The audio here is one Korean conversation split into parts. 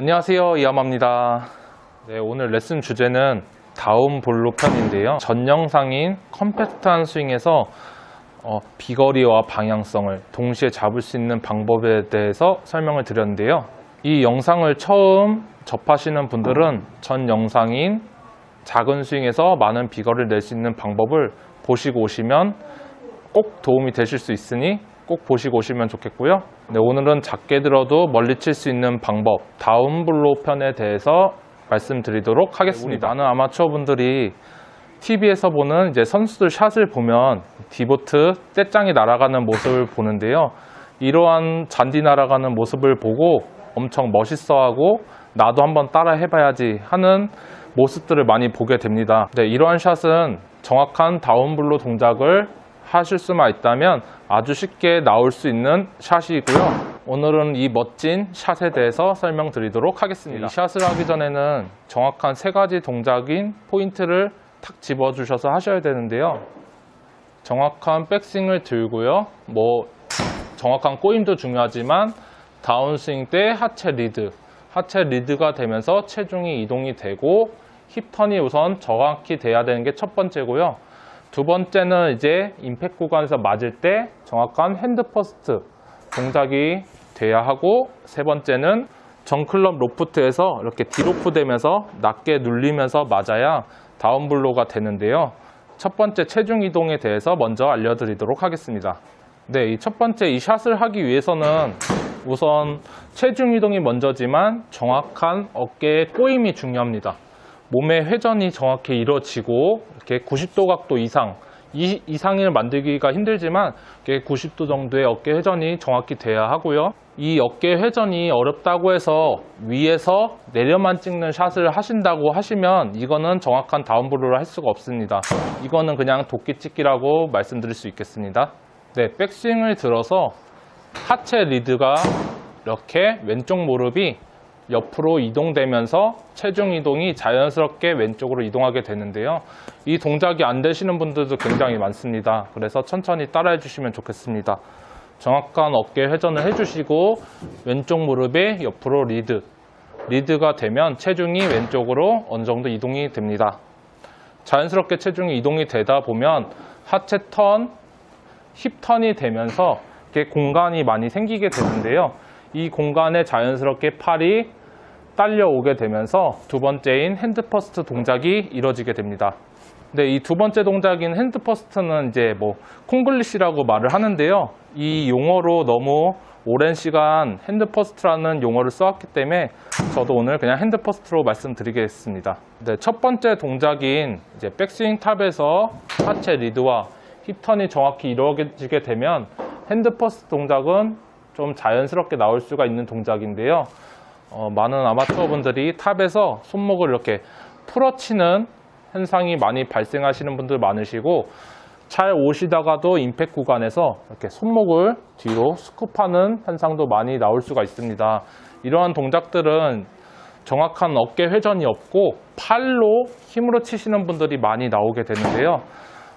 안녕하세요 이하마입니다. 네, 오늘 레슨 주제는 다운 볼로 편인데요. 전 영상인 컴팩트한 스윙에서 어, 비거리와 방향성을 동시에 잡을 수 있는 방법에 대해서 설명을 드렸는데요. 이 영상을 처음 접하시는 분들은 전 영상인 작은 스윙에서 많은 비거리를 낼 수 있는 방법을 보시고 오시면 꼭 도움이 되실 수 있으니 꼭 보시고 오시면 좋겠고요. 네, 오늘은 작게 들어도 멀리 칠 수 있는 방법, 다운블로 편에 대해서 말씀드리도록 하겠습니다. 많은 아마추어 분들이 TV에서 보는 이제 선수들 샷을 보면 디보트 떼짱이 날아가는 모습을 보는데요. 이러한 잔디 날아가는 모습을 보고 엄청 멋있어하고 나도 한번 따라 해봐야지 하는 모습들을 많이 보게 됩니다. 네, 이러한 샷은 정확한 다운블로 동작을 하실 수만 있다면 아주 쉽게 나올 수 있는 샷이고요. 오늘은 이 멋진 샷에 대해서 설명드리도록 하겠습니다. 이 샷을 하기 전에는 정확한 세 가지 동작인 포인트를 탁 집어주셔서 하셔야 되는데요. 정확한 백스윙을 들고요. 뭐 정확한 꼬임도 중요하지만 다운스윙 때 하체 리드, 하체 리드가 되면서 체중이 이동이 되고 힙턴이 우선 정확히 돼야 되는 게 첫 번째고요. 두 번째는 이제 임팩 구간에서 맞을 때 정확한 핸드 퍼스트 동작이 돼야 하고 세 번째는 정클럽 로프트에서 이렇게 디로프 되면서 낮게 눌리면서 맞아야 다운블로가 되는데요. 첫 번째 체중 이동에 대해서 먼저 알려드리도록 하겠습니다. 네, 이 첫 번째 이 샷을 하기 위해서는 우선 체중 이동이 먼저지만 정확한 어깨의 꼬임이 중요합니다. 몸의 회전이 정확히 이루어지고 이렇게 90도 각도 이상 이 이상을 만들기가 힘들지만 이렇게 90도 정도의 어깨 회전이 정확히 돼야 하고요. 이 어깨 회전이 어렵다고 해서 위에서 내려만 찍는 샷을 하신다고 하시면 이거는 정확한 다운블로를 할 수가 없습니다. 이거는 그냥 도끼 찍기라고 말씀드릴 수 있겠습니다. 네, 백스윙을 들어서 하체 리드가 이렇게 왼쪽 무릎이 옆으로 이동되면서 체중 이동이 자연스럽게 왼쪽으로 이동하게 되는데요. 이 동작이 안 되시는 분들도 굉장히 많습니다. 그래서 천천히 따라해 주시면 좋겠습니다. 정확한 어깨 회전을 해주시고 왼쪽 무릎에 옆으로 리드. 리드가 되면 체중이 왼쪽으로 어느 정도 이동이 됩니다. 자연스럽게 체중이 이동이 되다 보면 하체 턴, 힙 턴이 되면서 이렇게 공간이 많이 생기게 되는데요. 이 공간에 자연스럽게 팔이 딸려오게 되면서 두 번째인 핸드 퍼스트 동작이 이루어지게 됩니다. 근데 이 두 번째 동작인 핸드 퍼스트는 이제 뭐 콩글리시라고 말을 하는데요. 이 용어로 너무 오랜 시간 핸드 퍼스트라는 용어를 써왔기 때문에 저도 오늘 그냥 핸드 퍼스트로 말씀드리겠습니다. 네, 첫 번째 동작인 이제 백스윙 탑에서 하체 리드와 힙턴이 정확히 이루어지게 되면 핸드 퍼스트 동작은 좀 자연스럽게 나올 수가 있는 동작인데요. 어, 많은 아마추어 분들이 탑에서 손목을 이렇게 풀어치는 현상이 많이 발생하시는 분들 많으시고 잘 오시다가도 임팩 구간에서 이렇게 손목을 뒤로 스쿱하는 현상도 많이 나올 수가 있습니다. 이러한 동작들은 정확한 어깨 회전이 없고 팔로 힘으로 치시는 분들이 많이 나오게 되는데요.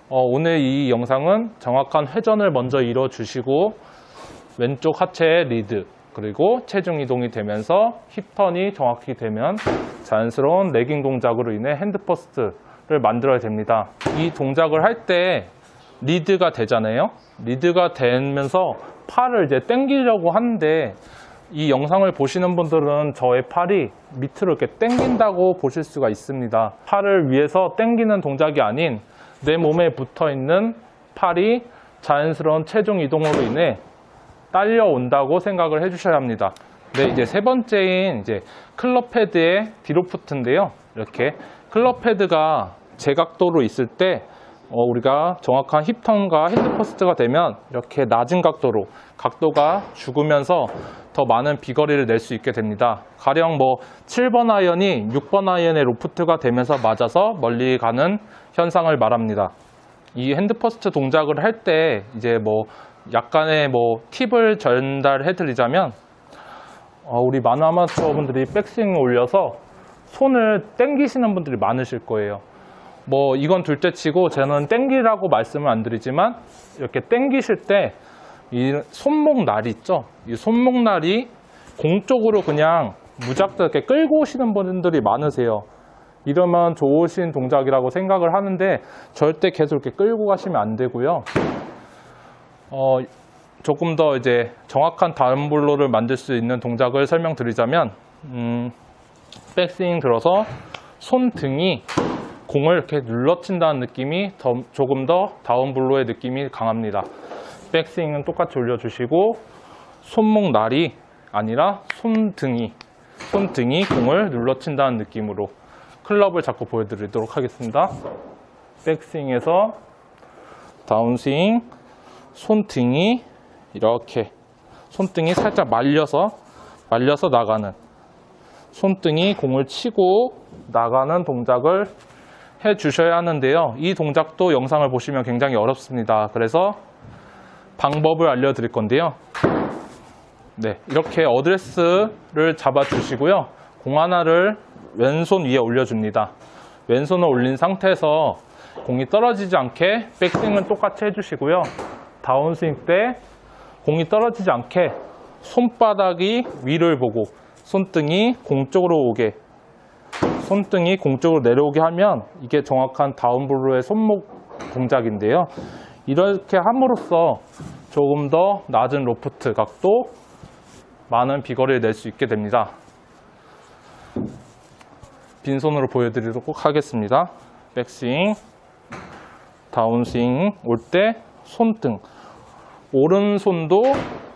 어, 오늘 이 영상은 정확한 회전을 먼저 이뤄 주시고 왼쪽 하체의 리드 그리고 체중 이동이 되면서 힙턴이 정확히 되면 자연스러운 레깅 동작으로 인해 핸드 퍼스트를 만들어야 됩니다. 이 동작을 할 때 리드가 되잖아요. 리드가 되면서 팔을 이제 당기려고 하는데 이 영상을 보시는 분들은 저의 팔이 밑으로 이렇게 당긴다고 보실 수가 있습니다. 팔을 위해서 당기는 동작이 아닌 내 몸에 붙어 있는 팔이 자연스러운 체중 이동으로 인해 딸려온다고 생각을 해주셔야 합니다. 네, 이제 세 번째인 이제 클럽 패드의 디로프트인데요. 이렇게 클럽 패드가 제각도로 있을 때 어, 우리가 정확한 힙턴과 핸드 퍼스트가 되면 이렇게 낮은 각도로 각도가 죽으면서 더 많은 비거리를 낼 수 있게 됩니다. 가령 뭐 7번 아이언이 6번 아이언의 로프트가 되면서 맞아서 멀리 가는 현상을 말합니다. 이 핸드 퍼스트 동작을 할 때 이제 뭐 약간의 뭐 팁을 전달해 드리자면 어, 우리 많은 아마추어 분들이 백스윙 올려서 손을 땡기시는 분들이 많으실 거예요. 뭐 이건 둘째 치고 저는 땡기라고 말씀을 안 드리지만 이렇게 땡기실 때 이 손목 날이 있죠. 이 손목 날이 공 쪽으로 그냥 무작정 이렇게 끌고 오시는 분들이 많으세요. 이러면 좋으신 동작이라고 생각을 하는데 절대 계속 이렇게 끌고 가시면 안 되고요. 어, 조금 더 이제 정확한 다운블로를 만들 수 있는 동작을 설명드리자면 음, 백스윙 들어서 손등이 공을 이렇게 눌러친다는 느낌이 더, 조금 더 다운블로의 느낌이 강합니다. 백스윙은 똑같이 올려주시고 손목 날이 아니라 손등이 손등이 공을 눌러친다는 느낌으로 클럽을 잡고 보여드리도록 하겠습니다. 백스윙에서 다운스윙 손등이 이렇게 손등이 살짝 말려서 말려서 나가는 손등이 공을 치고 나가는 동작을 해 주셔야 하는데요. 이 동작도 영상을 보시면 굉장히 어렵습니다. 그래서 방법을 알려드릴 건데요. 네, 이렇게 어드레스를 잡아 주시고요. 공 하나를 왼손 위에 올려줍니다. 왼손을 올린 상태에서 공이 떨어지지 않게 백스윙은 똑같이 해주시고요. 다운스윙 때 공이 떨어지지 않게 손바닥이 위를 보고 손등이 공 쪽으로 오게 손등이 공 쪽으로 내려오게 하면 이게 정확한 다운블로의 손목 동작인데요. 이렇게 함으로써 조금 더 낮은 로프트 각도 많은 비거리를 낼 수 있게 됩니다. 빈손으로 보여드리도록 하겠습니다. 백스윙, 다운스윙 올 때 손등, 오른손도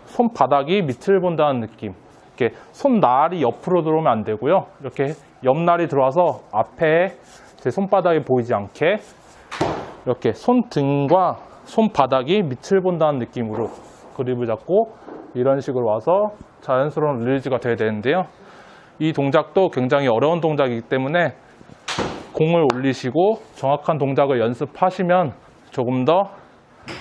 손바닥이 밑을 본다는 느낌. 이렇게 손날이 옆으로 들어오면 안 되고요. 이렇게 옆날이 들어와서 앞에 제 손바닥이 보이지 않게 이렇게 손등과 손바닥이 밑을 본다는 느낌으로 그립을 잡고 이런 식으로 와서 자연스러운 릴리즈가 돼야 되는데요. 이 동작도 굉장히 어려운 동작이기 때문에 공을 올리시고 정확한 동작을 연습하시면 조금 더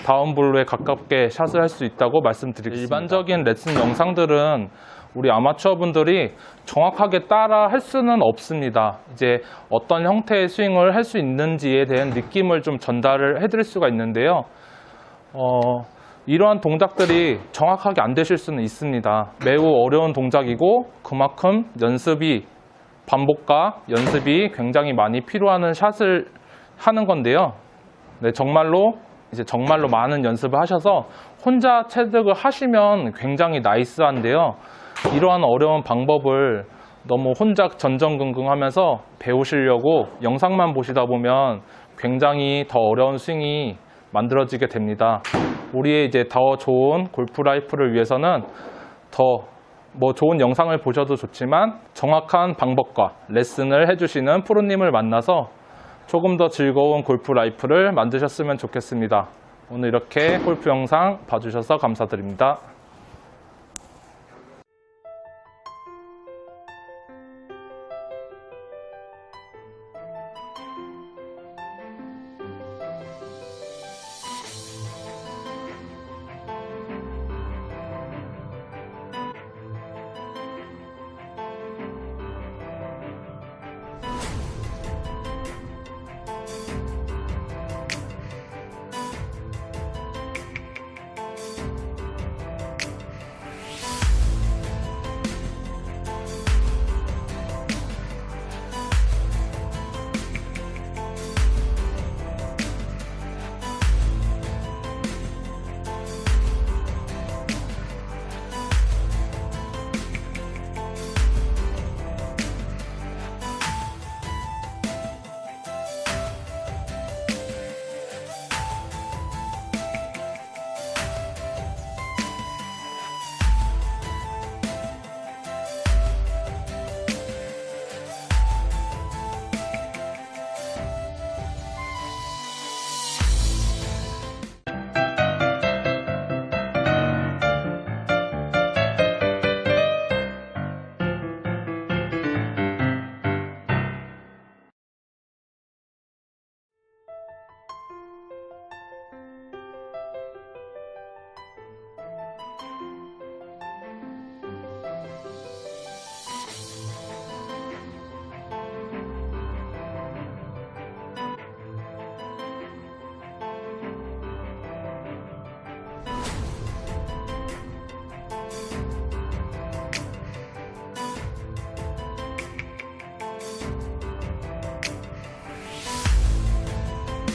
다운블로에 가깝게 샷을 할 수 있다고 말씀드리겠습니다. 일반적인 레슨 영상들은 우리 아마추어 분들이 정확하게 따라 할 수는 없습니다. 이제 어떤 형태의 스윙을 할 수 있는지에 대한 느낌을 좀 전달을 해드릴 수가 있는데요. 어, 이러한 동작들이 정확하게 안 되실 수는 있습니다. 매우 어려운 동작이고 그만큼 연습이 반복과 연습이 굉장히 많이 필요한 샷을 하는 건데요. 네, 정말로 이제 정말로 많은 연습을 하셔서 혼자 체득을 하시면 굉장히 나이스한데요. 이러한 어려운 방법을 너무 혼자 전전긍긍 하면서 배우시려고 영상만 보시다 보면 굉장히 더 어려운 스윙이 만들어지게 됩니다. 우리의 이제 더 좋은 골프 라이프를 위해서는 더 뭐 좋은 영상을 보셔도 좋지만 정확한 방법과 레슨을 해주시는 프로님을 만나서 조금 더 즐거운 골프 라이프를 만드셨으면 좋겠습니다. 오늘 이렇게 골프 영상 봐주셔서 감사드립니다.